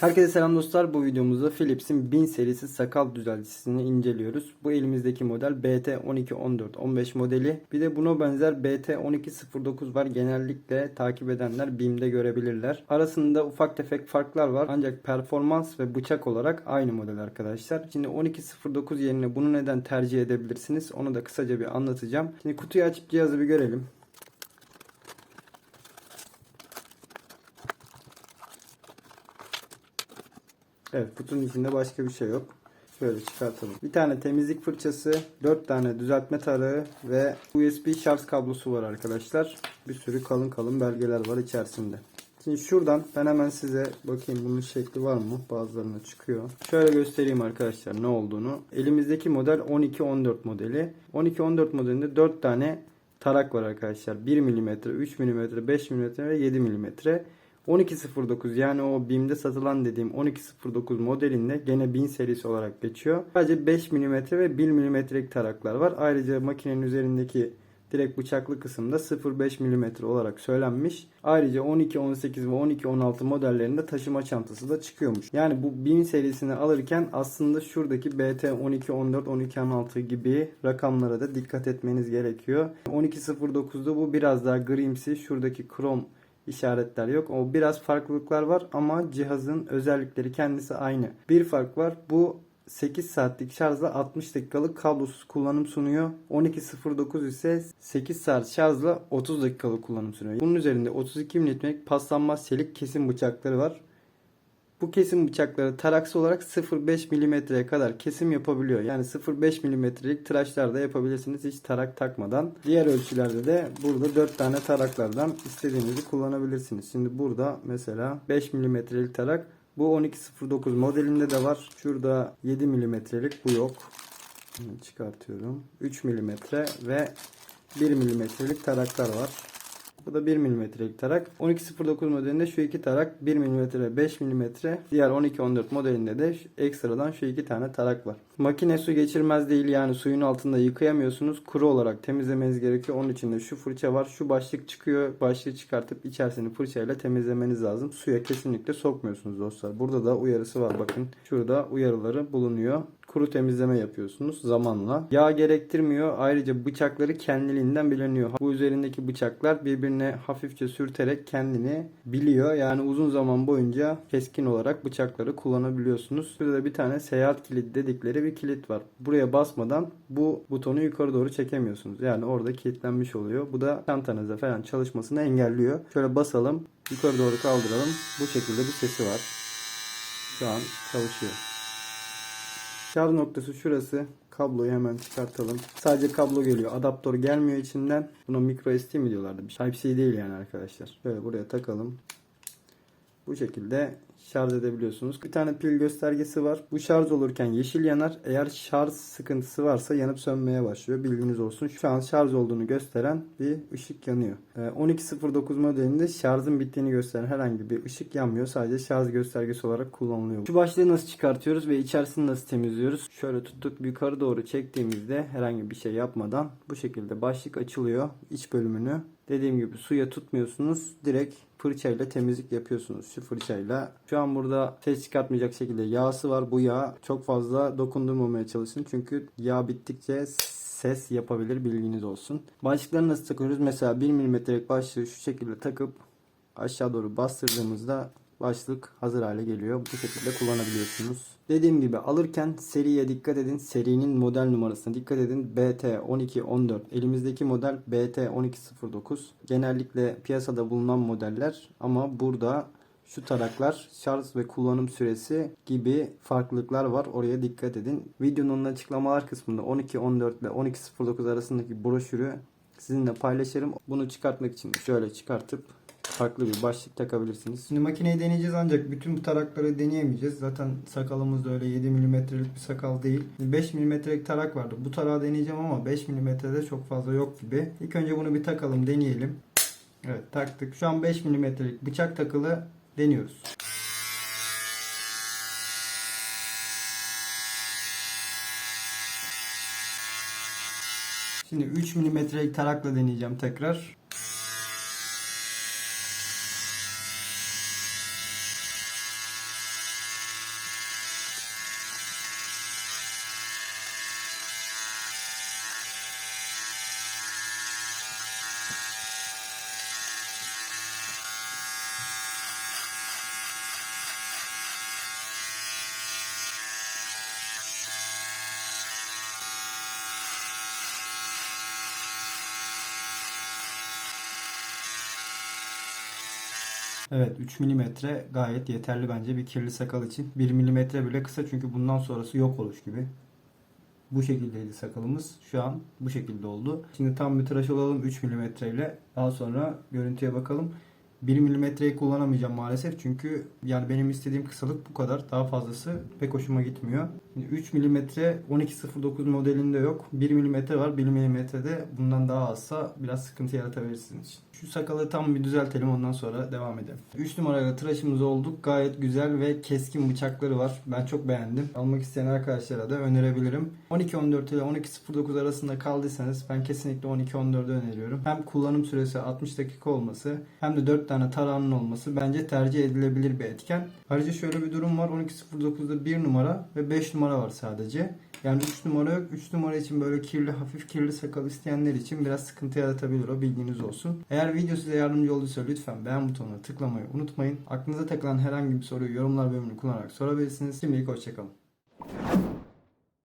Herkese selam dostlar. Bu videomuzda Philips'in 1000 serisi sakal düzelticisini inceliyoruz. Bu elimizdeki model BT 1214 15 modeli. Bir de buna benzer BT 1209 var. Genellikle takip edenler BİM'de görebilirler. Arasında ufak tefek farklar var. Ancak performans ve bıçak olarak aynı model arkadaşlar. Şimdi 1209 yerine bunu neden tercih edebilirsiniz? Onu da kısaca bir anlatacağım. Şimdi kutuyu açıp cihazı bir görelim. Evet kutunun içinde başka bir şey yok. Şöyle çıkartalım. Bir tane temizlik fırçası, 4 tane düzeltme tarağı ve USB şarj kablosu var arkadaşlar. Bir sürü kalın kalın belgeler var içerisinde. Şimdi şuradan ben hemen size bakayım bunun şekli var mı? Bazılarına çıkıyor. Şöyle göstereyim arkadaşlar ne olduğunu. Elimizdeki model 12-14 modeli. 12-14 modelinde 4 tane tarak var arkadaşlar. 1 mm, 3 mm, 5 mm ve 7 mm. 1209 yani o BİM'de satılan dediğim 1209 modelinde gene 1000 serisi olarak geçiyor. Sadece 5 mm ve 1 mm'lik taraklar var. Ayrıca makinenin üzerindeki direkt bıçaklı kısımda 0.5 mm olarak söylenmiş. Ayrıca 12, 18 ve 12, 16 modellerinde taşıma çantası da çıkıyormuş. Yani bu 1000 serisini alırken aslında şuradaki BT 12, 14, 12, 16 gibi rakamlara da dikkat etmeniz gerekiyor. 12.09'da bu biraz daha grimsi. Şuradaki krom işaretler yok. O biraz farklılıklar var ama cihazın özellikleri kendisi aynı. Bir fark var. Bu 8 saatlik şarjla 60 dakikalık kablosuz kullanım sunuyor. 12.09 ise 8 saat şarjla 30 dakikalık kullanım sunuyor. Bunun üzerinde 32 mm'lik paslanmaz çelik kesim bıçakları var. Bu kesim bıçakları taraksı olarak 0.5 mm'ye kadar kesim yapabiliyor. Yani 0.5 mm'lik tıraşlar da yapabilirsiniz hiç tarak takmadan. Diğer ölçülerde de burada 4 tane taraklardan istediğinizi kullanabilirsiniz. Şimdi burada mesela 5 mm'lik tarak bu 1209 modelinde de var. Şurada 7 mm'lik bu yok. Çıkartıyorum. 3 mm ve 1 mm'lik taraklar var. Bu da 1 mm'lik tarak. 1209 modelinde şu iki tarak 1 mm ve 5 mm. Diğer 1214 modelinde de ekstradan şu iki tane tarak var. Makine su geçirmez değil yani suyun altında yıkayamıyorsunuz. Kuru olarak temizlemeniz gerekiyor. Onun için de şu fırça var. Şu başlık çıkıyor. Başlığı çıkartıp içerisini fırçayla temizlemeniz lazım. Suya kesinlikle sokmuyorsunuz dostlar. Burada da uyarısı var bakın. Şurada uyarıları bulunuyor kuru temizleme yapıyorsunuz zamanla. Yağ gerektirmiyor. Ayrıca bıçakları kendiliğinden bileniyor. Bu üzerindeki bıçaklar birbirine hafifçe sürterek kendini biliyor. Yani uzun zaman boyunca keskin olarak bıçakları kullanabiliyorsunuz. Burada bir tane seyahat kilidi dedikleri bir kilit var. Buraya basmadan bu butonu yukarı doğru çekemiyorsunuz. Yani orada kilitlenmiş oluyor. Bu da çantanızda falan çalışmasını engelliyor. Şöyle basalım. Yukarı doğru kaldıralım. Bu şekilde bir sesi var. Şu an çalışıyor. Şarj noktası şurası. Kabloyu hemen çıkartalım. Sadece kablo geliyor. Adaptör gelmiyor içinden. Buna micro SD mi diyorlardı? Type-C değil yani arkadaşlar. Şöyle buraya takalım. Bu şekilde şarj edebiliyorsunuz. Bir tane pil göstergesi var. Bu şarj olurken yeşil yanar. Eğer şarj sıkıntısı varsa yanıp sönmeye başlıyor. Bilginiz olsun. Şu an şarj olduğunu gösteren bir ışık yanıyor. 1209 modelinde şarjın bittiğini gösteren herhangi bir ışık yanmıyor. Sadece şarj göstergesi olarak kullanılıyor. Şu başlığı nasıl çıkartıyoruz ve içerisini nasıl temizliyoruz? Şöyle tuttuk yukarı doğru çektiğimizde herhangi bir şey yapmadan bu şekilde başlık açılıyor. İç bölümünü Dediğim gibi suya tutmuyorsunuz. Direkt fırçayla temizlik yapıyorsunuz şu fırçayla. Şu an burada ses çıkartmayacak şekilde yağsı var. Bu yağ çok fazla dokundurmamaya çalışın. Çünkü yağ bittikçe ses yapabilir bilginiz olsun. Başlıkları nasıl takıyoruz? Mesela 1 mm'lik başlığı şu şekilde takıp aşağı doğru bastırdığımızda başlık hazır hale geliyor. Bu şekilde kullanabiliyorsunuz. Dediğim gibi alırken seriye dikkat edin. Serinin model numarasına dikkat edin. BT 1214. Elimizdeki model BT 1209. Genellikle piyasada bulunan modeller ama burada şu taraklar şarj ve kullanım süresi gibi farklılıklar var. Oraya dikkat edin. Videonun açıklamalar kısmında 1214 ile 1209 arasındaki broşürü sizinle paylaşırım. Bunu çıkartmak için şöyle çıkartıp farklı bir başlık takabilirsiniz. Şimdi makineyi deneyeceğiz ancak bütün bu tarakları deneyemeyeceğiz. Zaten sakalımız da öyle 7 mm'lik bir sakal değil. 5 mm'lik tarak vardı. Bu tarağı deneyeceğim ama 5 mm'de çok fazla yok gibi. İlk önce bunu bir takalım deneyelim. Evet taktık. Şu an 5 mm'lik bıçak takılı deniyoruz. Şimdi 3 mm'lik tarakla deneyeceğim tekrar. Evet 3 mm gayet yeterli bence bir kirli sakal için. 1 mm bile kısa çünkü bundan sonrası yok oluş gibi. Bu şekildeydi sakalımız. Şu an bu şekilde oldu. Şimdi tam bir tıraş olalım 3 mm ile. Daha sonra görüntüye bakalım. 1 milimetreyi kullanamayacağım maalesef çünkü yani benim istediğim kısalık bu kadar. Daha fazlası pek hoşuma gitmiyor. Şimdi 3 milimetre 1209 modelinde yok. 1 milimetre var. 1 milimetrede bundan daha azsa biraz sıkıntı yaratabilirsiniz. Şu sakalı tam bir düzeltelim ondan sonra devam edelim. 3 numarayla tıraşımız olduk. Gayet güzel ve keskin bıçakları var. Ben çok beğendim. Almak isteyen arkadaşlara da önerebilirim. 12-14 ile 12-09 arasında kaldıysanız ben kesinlikle 12-14'ü öneriyorum. Hem kullanım süresi 60 dakika olması hem de 4 tane tarağının olması bence tercih edilebilir bir etken. Ayrıca şöyle bir durum var. 12.09'da 1 numara ve 5 numara var sadece. Yani 3 numara yok. 3 numara için böyle kirli, hafif kirli sakal isteyenler için biraz sıkıntı yaratabilir o bilginiz olsun. Eğer video size yardımcı olduysa lütfen beğen butonuna tıklamayı unutmayın. Aklınıza takılan herhangi bir soruyu yorumlar bölümünü kullanarak sorabilirsiniz. Şimdilik hoşçakalın.